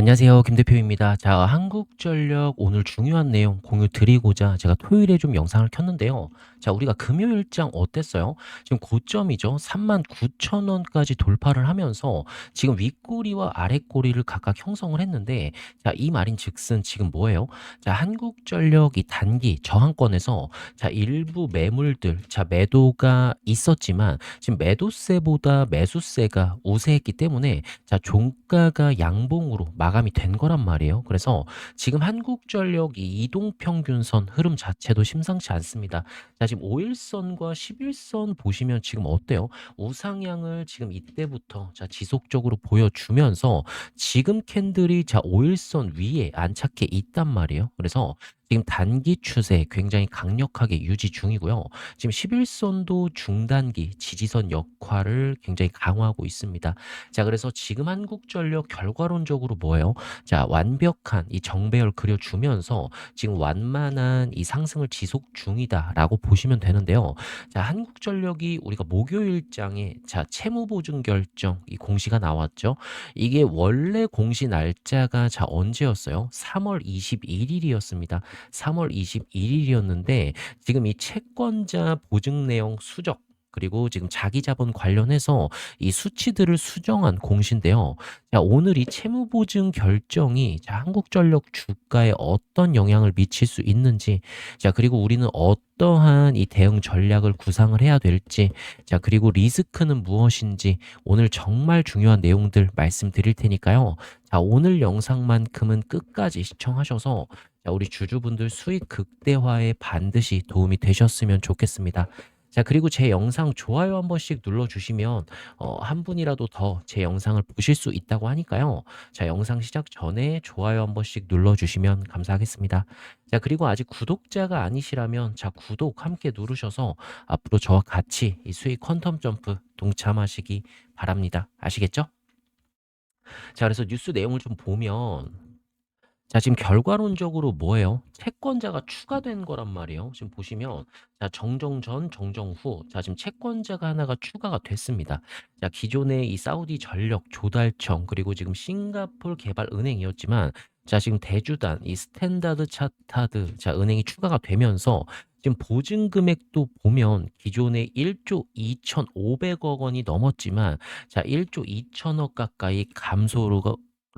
안녕하세요. 김 대표입니다. 자, 한국전력 오늘 중요한 내용 공유 드리고자 제가 토요일에 좀 영상을 켰는데요. 자, 우리가 금요일장 어땠어요? 지금 고점이죠. 39,000원까지 돌파를 하면서 지금 윗꼬리와 아랫꼬리를 각각 형성을 했는데 자, 이 말인 즉슨 지금 뭐예요? 자, 한국전력 이 단기 저항권에서 자, 일부 매물들 자, 매도가 있었지만 지금 매도세보다 매수세가 우세했기 때문에 자, 종가가 양봉으로 마감이 된 거란 말이에요. 그래서 지금 한국전력 이 이동평균선 흐름 자체도 심상치 않습니다. 자, 지금 5일선과 11선 보시면 지금 어때요? 우상향을 지금 이때부터 자, 지속적으로 보여주면서 지금 캔들이 자, 5일선 위에 안착해 있단 말이에요. 그래서 지금 단기 추세 굉장히 강력하게 유지 중이고요. 지금 11선도 중단기 지지선 역할을 굉장히 강화하고 있습니다. 자, 그래서 지금 한국전력 결과론적으로 뭐예요? 자, 완벽한 이 정배열 그려주면서 지금 완만한 이 상승을 지속 중이다라고 보시면 되는데요. 자, 한국전력이 우리가 목요일장에 자, 채무보증 결정 이 공시가 나왔죠. 이게 원래 공시 날짜가 자, 언제였어요? 3월 21일이었습니다. 3월 21일이었는데 지금 이 채권자 보증 내용 수적 그리고 지금 자기 자본 관련해서 이 수치들을 수정한 공시인데요. 자, 오늘 이 채무 보증 결정이 자, 한국전력 주가에 어떤 영향을 미칠 수 있는지, 자, 그리고 우리는 어떠한 이 대응 전략을 구상을 해야 될지, 자, 그리고 리스크는 무엇인지 오늘 정말 중요한 내용들 말씀드릴 테니까요. 자, 오늘 영상만큼은 끝까지 시청하셔서 자, 우리 주주분들 수익 극대화에 반드시 도움이 되셨으면 좋겠습니다. 자, 그리고 제 영상 좋아요 한 번씩 눌러주시면 어, 한 분이라도 더 제 영상을 보실 수 있다고 하니까요. 자, 영상 시작 전에 좋아요 한 번씩 눌러주시면 감사하겠습니다. 자, 그리고 아직 구독자가 아니시라면 자, 구독 함께 누르셔서 앞으로 저와 같이 이 수익 퀀텀 점프 동참하시기 바랍니다. 아시겠죠? 자, 그래서 뉴스 내용을 좀 보면 자, 지금 결과론적으로 뭐예요? 채권자가 추가된 거란 말이에요. 지금 보시면 자, 정정 전, 정정 후. 자, 지금 채권자가 하나가 추가가 됐습니다. 자, 기존의 이 사우디 전력 조달청 그리고 지금 싱가폴 개발 은행이었지만 자, 지금 대주단 이 스탠다드 차타드 자, 은행이 추가가 되면서 지금 보증 금액도 보면 기존에 1조 2,500억 원이 넘었지만 자, 1조 2천억 가까이 감소를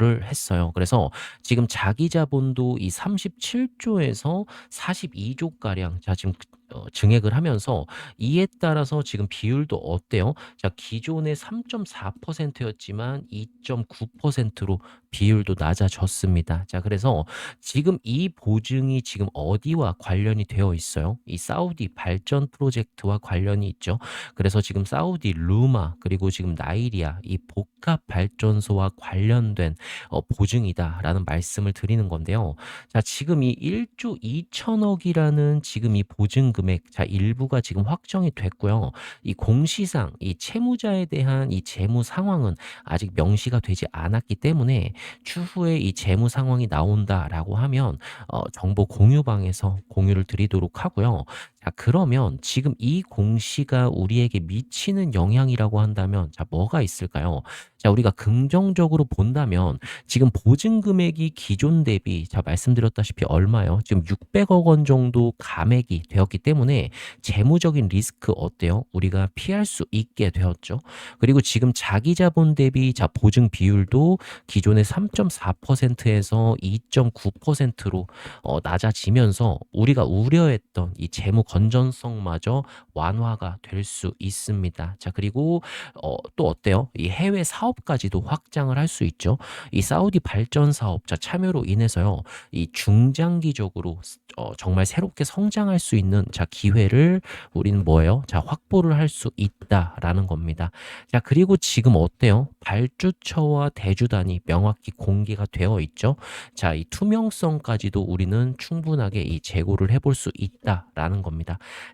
를 했어요. 그래서 지금 자기 자본도 이 37조에서 42조 가량 자 지금 어, 증액을 하면서 이에 따라서 지금 비율도 어때요? 자, 기존의 3.4%였지만 2.9%로 비율도 낮아졌습니다. 자, 그래서 지금 이 보증이 지금 어디와 관련이 되어 있어요? 이 사우디 발전 프로젝트와 관련이 있죠. 그래서 지금 사우디 루마 그리고 지금 나이리아 이 복합 발전소와 관련된 어, 보증이다라는 말씀을 드리는 건데요. 자, 지금 이 1조 2천억이라는 지금 이 보증 금액 자 일부가 지금 확정이 됐고요. 이 공시상 이 채무자에 대한 이 재무 상황은 아직 명시가 되지 않았기 때문에 추후에 이 재무 상황이 나온다라고 하면 어, 정보 공유방에서 공유를 드리도록 하고요. 자, 그러면 지금 이 공시가 우리에게 미치는 영향이라고 한다면 자, 뭐가 있을까요? 자, 우리가 긍정적으로 본다면 지금 보증 금액이 기존 대비 자, 말씀드렸다시피 얼마요? 지금 600억 원 정도 감액이 되었기 때문에 재무적인 리스크 어때요? 우리가 피할 수 있게 되었죠. 그리고 지금 자기 자본 대비 자, 보증 비율도 기존의 3.4%에서 2.9%로 어, 낮아지면서 우리가 우려했던 이 재무 건전성마저 완화가 될 수 있습니다. 자, 그리고 어, 또 어때요? 이 해외 사업까지도 확장을 할 수 있죠. 이 사우디 발전 사업자 참여로 인해서요. 이 중장기적으로 어, 정말 새롭게 성장할 수 있는 자 기회를 우리는 뭐예요? 자 확보를 할 수 있다라는 겁니다. 자 그리고 지금 어때요? 발주처와 대주단이 명확히 공개가 되어 있죠. 자 이 투명성까지도 우리는 충분하게 이 재고를 해볼 수 있다라는 겁니다.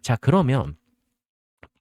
자 그러면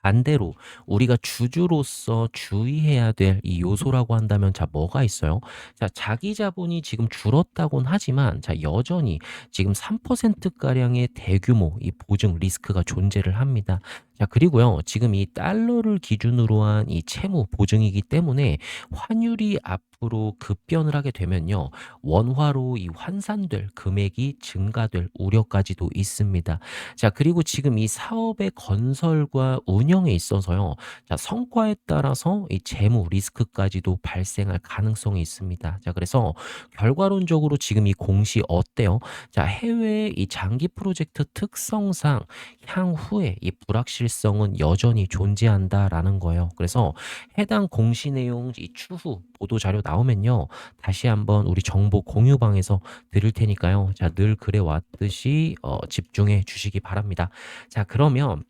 반대로 우리가 주주로서 주의해야 될 이 요소라고 한다면 자 뭐가 있어요? 자 자기 자본이 지금 줄었다곤 하지만 자 여전히 지금 3% 가량의 대규모 이 보증 리스크가 존재를 합니다. 자 그리고요. 지금 이 달러를 기준으로 한 이 채무 보증이기 때문에 환율이 앞으로 급변을 하게 되면요. 원화로 이 환산될 금액이 증가될 우려까지도 있습니다. 자 그리고 지금 이 사업의 건설과 운영에 있어서요. 자 성과에 따라서 이 재무 리스크까지도 발생할 가능성이 있습니다. 자 그래서 결과론적으로 지금 이 공시 어때요? 자 해외의 이 장기 프로젝트 특성상 향후에 이 불확실 성은 여전히 존재한다라는 거예요. 그래서 해당 공시 내용 이 추후 보도 자료 나오면요. 다시 한번 우리 정보 공유방에서 드릴 테니까요. 자, 늘 그래 왔듯이 어, 집중해 주시기 바랍니다. 자, 그러면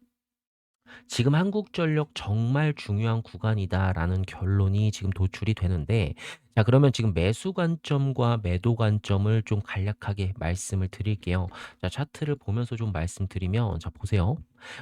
지금 한국전력 정말 중요한 구간이다라는 결론이 지금 도출이 되는데 자 그러면 지금 매수 관점과 매도 관점을 좀 간략하게 말씀을 드릴게요. 자 차트를 보면서 좀 말씀드리면 자 보세요.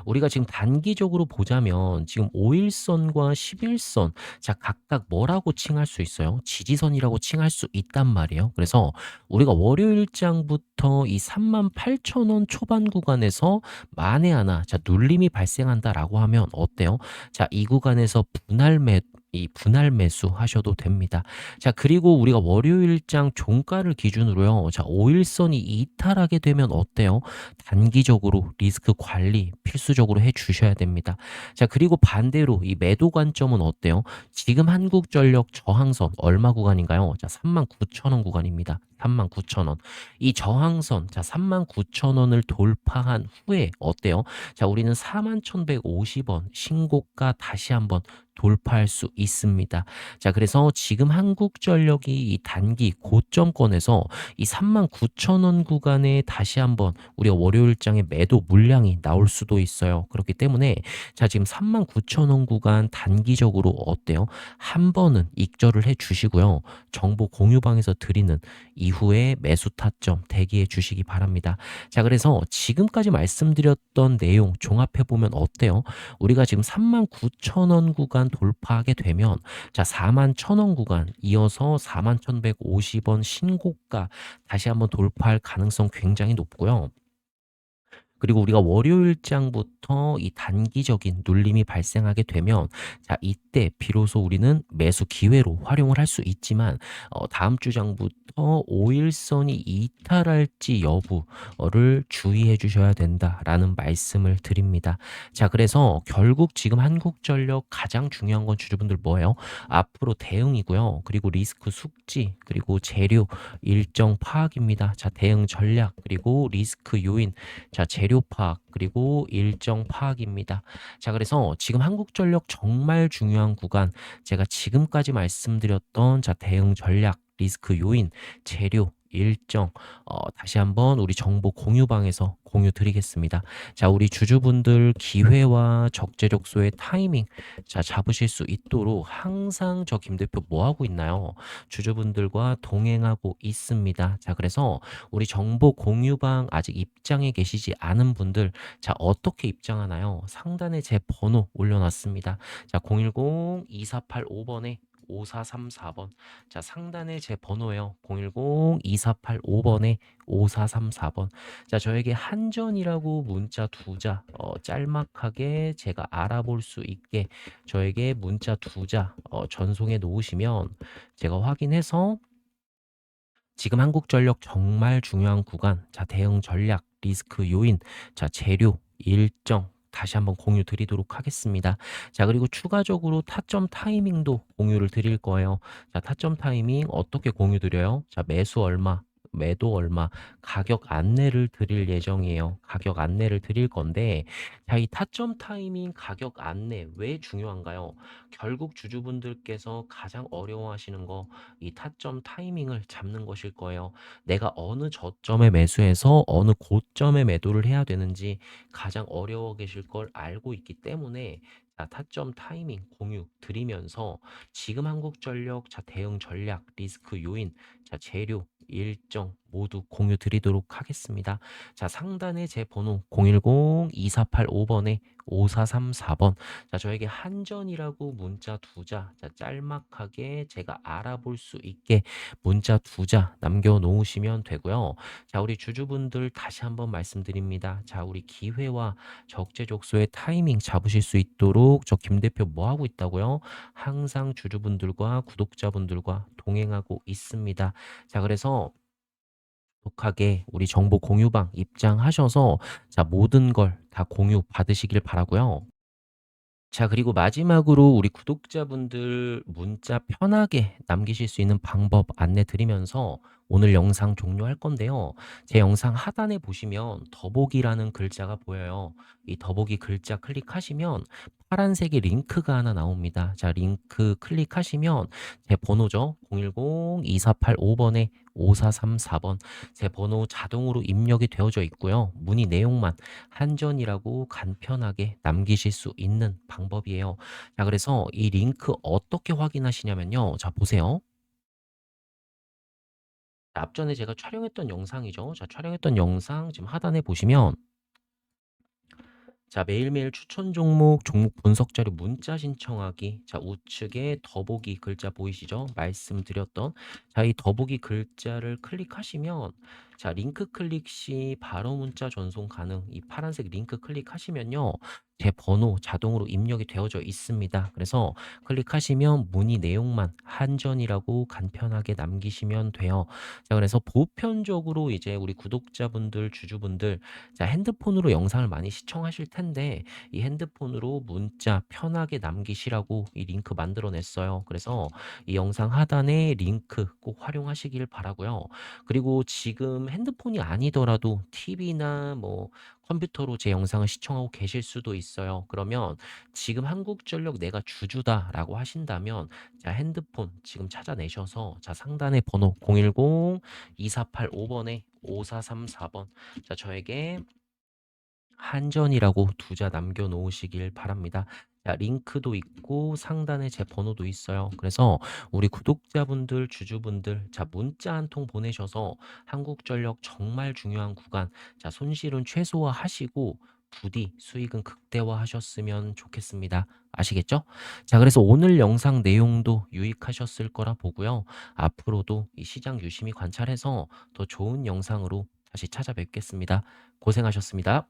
우리가 지금 단기적으로 보자면 지금 5일선과 11선 자 각각 뭐라고 칭할 수 있어요? 지지선이라고 칭할 수 있단 말이에요. 그래서 우리가 월요일장부터 이 38,000원 초반 구간에서 만에 하나 자 눌림이 발생한다라고 하면 어때요? 자 이 구간에서 분할 매 이 분할 매수 하셔도 됩니다. 자 그리고 우리가 월요일장 종가를 기준으로요. 자 5일선이 이탈하게 되면 어때요? 단기적으로 리스크 관리 필수적으로 해 주셔야 됩니다. 자 그리고 반대로 이 매도 관점은 어때요? 지금 한국전력 저항선 얼마 구간인가요? 자 39,000원 구간입니다. 39,000원. 이 저항선 자 39,000원을 돌파한 후에 어때요? 자 우리는 41,150원 신고가 다시 한번 돌파할 수 있습니다. 자, 그래서 지금 한국전력이 이 단기 고점권에서 이 39,000원 구간에 다시 한번 우리가 월요일장에 매도 물량이 나올 수도 있어요. 그렇기 때문에 자, 지금 39,000원 구간 단기적으로 어때요? 한 번은 익절을 해 주시고요. 정보 공유방에서 드리는 이 후에 매수 타점 대기해 주시기 바랍니다. 자, 그래서 지금까지 말씀드렸던 내용 종합해 보면 어때요? 우리가 지금 39,000원 구간 돌파하게 되면 자 4만 1,000원 구간 이어서 4만 1,150원 신고가 다시 한번 돌파할 가능성 굉장히 높고요. 그리고 우리가 월요일장부터 이 단기적인 눌림이 발생하게 되면 자 이때 비로소 우리는 매수 기회로 활용을 할 수 있지만 어 다음 주장부터 5일선이 이탈할지 여부를 주의해 주셔야 된다라는 말씀을 드립니다. 자 그래서 결국 지금 한국전력 가장 중요한 건 주주분들 뭐예요? 앞으로 대응이고요. 그리고 리스크 숙지 그리고 재료 일정 파악입니다. 자 대응 전략 그리고 리스크 요인 자 재료 파악 그리고 일정 파악입니다. 자, 그래서 지금 한국전력 정말 중요한 구간 제가 지금까지 말씀드렸던 자 대응 전략, 리스크 요인, 재료 일정 어, 다시 한번 우리 정보 공유방에서 공유 드리겠습니다. 자, 우리 주주분들 기회와 적재적소의 타이밍 자 잡으실 수 있도록 항상 저 김 대표 뭐 하고 있나요? 주주분들과 동행하고 있습니다. 자, 그래서 우리 정보 공유방 아직 입장에 계시지 않은 분들 자 어떻게 입장하나요? 상단에 제 번호 올려놨습니다. 자, 010-2485번에 5434번. 자, 상단에 제 번호예요. 010-2485번에 5434번. 자, 저에게 한전이라고 문자 두 자, 어, 짤막하게 제가 알아볼 수 있게 저에게 문자 두 자, 어, 전송해 놓으시면 제가 확인해서 지금 한국전력 정말 중요한 구간, 자, 대응 전략, 리스크 요인, 자, 재료, 일정, 다시 한번 공유 드리도록 하겠습니다. 자, 그리고 추가적으로 타점 타이밍도 공유를 드릴 거예요. 자, 타점 타이밍 어떻게 공유 드려요? 자, 매수 얼마, 매도 얼마 가격 안내를 드릴 예정이에요. 가격 안내를 드릴 건데 자, 이 타점 타이밍 가격 안내 왜 중요한가요? 결국 주주분들께서 가장 어려워하시는 거 이 타점 타이밍을 잡는 것일 거예요. 내가 어느 저점에 매수해서 어느 고점에 매도를 해야 되는지 가장 어려워 계실 걸 알고 있기 때문에 자, 타점 타이밍 공유 드리면서 지금 한국전력 자 대응 전략 리스크 요인 자 재료 일정 모두 공유 드리도록 하겠습니다. 자, 상단에 제 번호 010-2485번에 5434번. 자, 저에게 한전이라고 문자 두 자, 자, 짤막하게 제가 알아볼 수 있게 문자 두자 남겨놓으시면 되고요. 자, 우리 주주분들 다시 한번 말씀드립니다. 자, 우리 기회와 적재적소의 타이밍 잡으실 수 있도록 저 김 대표 뭐 하고 있다고요? 항상 주주분들과 구독자분들과 동행하고 있습니다. 자, 그래서 독하게 우리 정보 공유방 입장하셔서 자, 모든 걸 다 공유 받으시길 바라고요. 자, 그리고 마지막으로 우리 구독자분들 문자 편하게 남기실 수 있는 방법 안내 드리면서 오늘 영상 종료할 건데요. 제 영상 하단에 보시면 더보기라는 글자가 보여요. 이 더보기 글자 클릭하시면 파란색의 링크가 하나 나옵니다. 자, 링크 클릭하시면 제 번호죠. 010-2485번에 5434번 제 번호 자동으로 입력이 되어져 있고요. 문의 내용만 한전이라고 간편하게 남기실 수 있는 방법이에요. 자, 그래서 이 링크 어떻게 확인하시냐면요. 자, 보세요. 자, 앞전에 제가 촬영했던 영상이죠. 자, 촬영했던 영상 지금 하단에 보시면 자, 매일매일 추천 종목, 종목 분석 자료 문자 신청하기. 자, 우측에 더보기 글자 보이시죠? 말씀드렸던. 자, 이 더보기 글자를 클릭하시면 자, 링크 클릭 시 바로 문자 전송 가능. 이 파란색 링크 클릭하시면요. 제 번호 자동으로 입력이 되어져 있습니다. 그래서 클릭하시면 문의 내용만 한전이라고 간편하게 남기시면 돼요. 자, 그래서 보편적으로 이제 우리 구독자분들, 주주분들 자, 핸드폰으로 영상을 많이 시청하실 텐데 이 핸드폰으로 문자 편하게 남기시라고 이 링크 만들어 냈어요. 그래서 이 영상 하단에 링크 꼭 활용하시길 바라고요. 그리고 지금 핸드폰이 아니더라도 TV나 뭐 컴퓨터로 제 영상을 시청하고 계실 수도 있어요. 그러면 지금 한국전력 내가 주주다라고 하신다면 자, 핸드폰 지금 찾아내셔서 자, 상단에 번호 010-2485번에 5434번 자, 저에게 한전이라고 두자 남겨 놓으시길 바랍니다. 자, 링크도 있고 상단에 제 번호도 있어요. 그래서 우리 구독자분들, 주주분들, 자, 문자 한 통 보내셔서 한국전력 정말 중요한 구간, 자, 손실은 최소화하시고 부디 수익은 극대화하셨으면 좋겠습니다. 아시겠죠? 자, 그래서 오늘 영상 내용도 유익하셨을 거라 보고요. 앞으로도 이 시장 유심히 관찰해서 더 좋은 영상으로 다시 찾아뵙겠습니다. 고생하셨습니다.